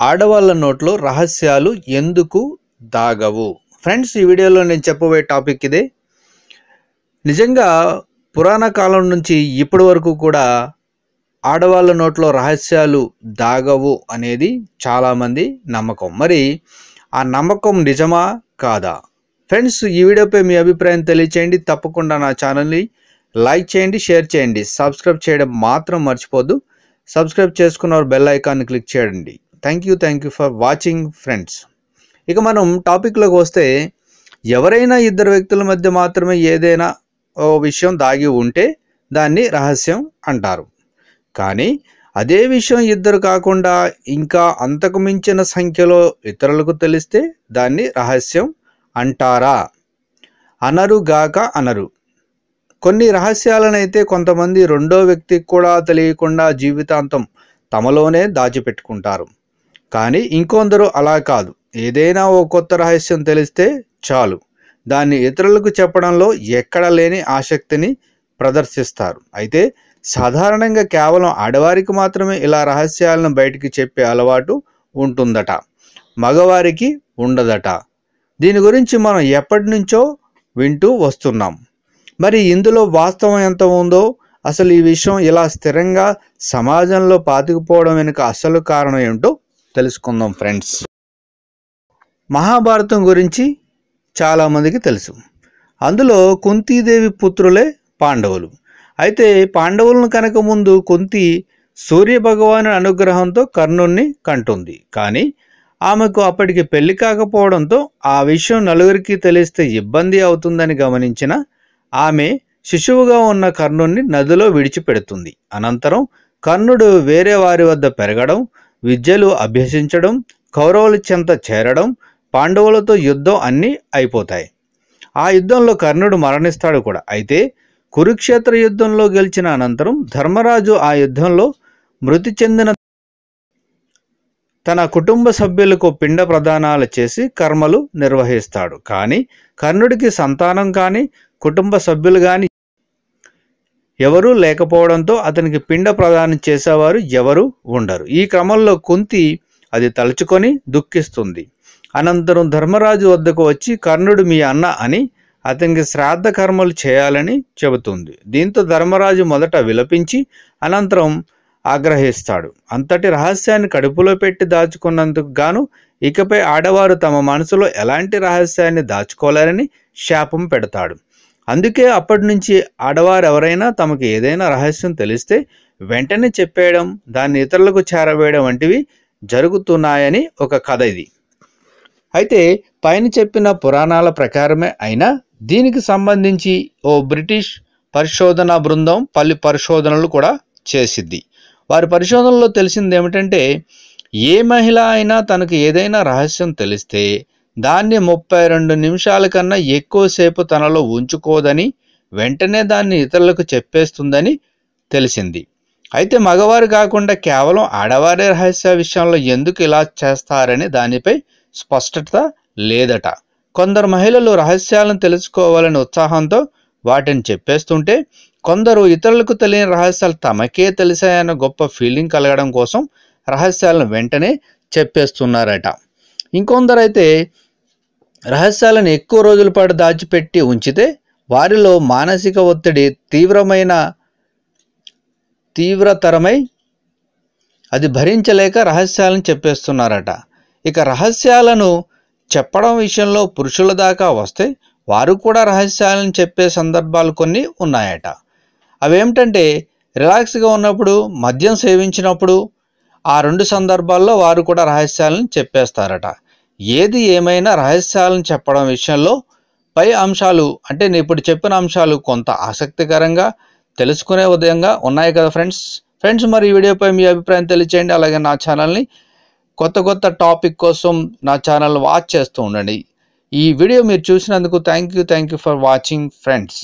ఆడవాళ్ళ నోట్లో రహస్యాలు ఎందుకు దాగవు? ఫ్రెండ్స్ ఈ వీడియోలో నేను చెప్పబోయే టాపిక్ ఇదే. నిజంగా పురాణ కాలం నుంచి ఇప్పటి వరకు కూడా ఆడవాళ్ళ నోట్లో రహస్యాలు దాగవు అనేది చాలామంది నమ్మకం. మరి ఆ నమ్మకం నిజమా కాదా? ఫ్రెండ్స్ ఈ వీడియోపై మీ అభిప్రాయం తెలియచేయండి. తప్పకుండా నా ఛానల్ని లైక్ చేయండి షేర్ చేయండి. సబ్స్క్రైబ్ చేయడం మాత్రం మర్చిపోద్దు. సబ్స్క్రైబ్ చేసుకున్న బెల్ ఐకాన్ని క్లిక్ చేయండి. Thank you thank you for watching friends ఇక మనం టాపిక్లోకి వస్తే ఎవరైనా ఇద్దరు వ్యక్తుల మధ్య మాత్రమే ఏదైనా ఓ విషయం దాగి ఉంటే దాన్ని రహస్యం అంటారు. కానీ అదే విషయం ఇద్దరు కాకుండా ఇంకా అంతకు మించిన సంఖ్యలో ఇతరులకు తెలిస్తే దాన్ని రహస్యం అంటారా? అనరు గాక అనరు. కొన్ని రహస్యాలనైతే కొంతమంది రెండో వ్యక్తికి కూడా తెలియకుండా జీవితాంతం తమలోనే దాచిపెట్టుకుంటారు. కానీ ఇంకొందరు అలా కాదు. ఏదైనా ఓ కొత్త రహస్యం తెలిస్తే చాలు. దాన్ని ఇతరులకు చెప్పడంలో ఎక్కడ లేని ఆసక్తిని ప్రదర్శిస్తారు. అయితే సాధారణంగా కేవలం ఆడవారికి మాత్రమే ఇలా రహస్యాలను బయటికి చెప్పే అలవాటు ఉంటుందట. మగవారికి ఉండదట. దీని గురించి మనం ఎప్పటి నుంచో వింటూ వస్తున్నాం. మరి ఇందులో వాస్తవం ఎంత ఉందో అసలు ఈ విషయం ఇలా స్థిరంగా సమాజంలో పాతుకుపోవడం వెనుక అసలు కారణం ఏమిటో తెలుసుకుందాం ఫ్రెండ్స్ మహాభారతం గురించి చాలామందికి తెలుసు. అందులో కుంతీదేవి పుత్రులే పాండవులు. అయితే పాండవులను కనుక ముందు కుంతి సూర్యభగవాను అనుగ్రహంతో కర్ణుణ్ణి కంటుంది. కానీ ఆమెకు అప్పటికి పెళ్ళి కాకపోవడంతో ఆ విషయం నలుగురికి తెలిస్తే ఇబ్బంది అవుతుందని గమనించిన ఆమె శిశువుగా ఉన్న కర్ణుణ్ణి నదిలో విడిచిపెడుతుంది. అనంతరం కర్ణుడు వేరే వారి వద్ద పెరగడం విద్యలు అభ్యసించడం కౌరవుల చెంత చేరడం పాండవులతో యుద్ధం అన్నీ అయిపోతాయి. ఆ యుద్ధంలో కర్ణుడు మరణిస్తాడు కూడా. అయితే కురుక్షేత్ర యుద్ధంలో గెలిచిన అనంతరం ధర్మరాజు ఆ యుద్ధంలో మృతి చెందిన తన కుటుంబ సభ్యులకు పిండ ప్రదానాలు చేసి కర్మలు నిర్వహిస్తాడు. కానీ కర్ణుడికి సంతానం కానీ కుటుంబ సభ్యులు కానీ ఎవరూ లేకపోవడంతో అతనికి పిండ ప్రదానం చేసేవారు ఎవరు ఉండరు. ఈ క్రమంలో కుంతి అది తలుచుకొని దుఃఖిస్తుంది. అనంతరం ధర్మరాజు వద్దకు వచ్చి కర్ణుడు మీ అన్న అని అతనికి శ్రాద్ధ కర్మలు చేయాలని చెబుతుంది. దీంతో ధర్మరాజు మొదట విలపించి అనంతరం ఆగ్రహిస్తాడు. అంతటి రహస్యాన్ని కడుపులో పెట్టి దాచుకున్నందుకు గాను ఇకపై ఆడవారు తమ మనసులో ఎలాంటి రహస్యాన్ని దాచుకోలేరని శాపం పెడతాడు. అందుకే అప్పటి నుంచి ఆడవారు ఎవరైనా తమకు ఏదైనా రహస్యం తెలిస్తే వెంటనే చెప్పేయడం దాన్ని ఇతరులకు చేరవేయడం వంటివి జరుగుతున్నాయని ఒక కథ ఇది. అయితే పైన చెప్పిన పురాణాల ప్రకారమే అయినా దీనికి సంబంధించి ఓ బ్రిటిష్ పరిశోధనా బృందం పలు పరిశోధనలు కూడా చేసిద్ది. వారి పరిశోధనలో తెలిసింది ఏమిటంటే ఏ మహిళ అయినా తనకు ఏదైనా రహస్యం తెలిస్తే దాన్ని ముప్పై రెండు నిమిషాల కన్నా ఎక్కువసేపు తనలో ఉంచుకోదని వెంటనే దాన్ని ఇతరులకు చెప్పేస్తుందని తెలిసింది. అయితే మగవారు కాకుండా కేవలం ఆడవారి రహస్య విషయంలో ఎందుకు ఇలా చేస్తారని దానిపై స్పష్టత లేదట. కొందరు మహిళలు రహస్యాలను తెలుసుకోవాలని ఉత్సాహంతో వాటిని చెప్పేస్తుంటే కొందరు ఇతరులకు తెలియని రహస్యాలు తమకే తెలిసాయన్న గొప్ప ఫీలింగ్ కలగడం కోసం రహస్యాలను వెంటనే చెప్పేస్తున్నారట. ఇంకొందరైతే రహస్యాలను ఎక్కువ రోజుల పాటు దాచిపెట్టి ఉంచితే వారిలో మానసిక ఒత్తిడి తీవ్రమైన తీవ్రతరమై అది భరించలేక రహస్యాలను చెప్పేస్తున్నారట. ఇక రహస్యాలను చెప్పడం విషయంలో పురుషుల దాకా వస్తే వారు కూడా రహస్యాలను చెప్పే సందర్భాలు కొన్ని ఉన్నాయట. అవేమిటంటే రిలాక్స్గా ఉన్నప్పుడు మద్యం సేవించినప్పుడు ఆ రెండు సందర్భాల్లో వారు కూడా రహస్యాలను చెప్పేస్తారట. ఏది ఏమైనా రహస్యాలను చెప్పడం విషయంలో పై అంశాలు అంటే నేను ఇప్పుడు చెప్పిన అంశాలు కొంత ఆసక్తికరంగా తెలుసుకునే విధంగా ఉన్నాయి కదా ఫ్రెండ్స్? ఫ్రెండ్స్ మరి ఈ వీడియోపై మీ అభిప్రాయం తెలియచేయండి. అలాగే నా ఛానల్ని కొత్త కొత్త టాపిక్ కోసం నా ఛానల్ వాచ్ చేస్తూ ఉండండి. ఈ వీడియో మీరు చూసినందుకు thank you thank you for watching friends.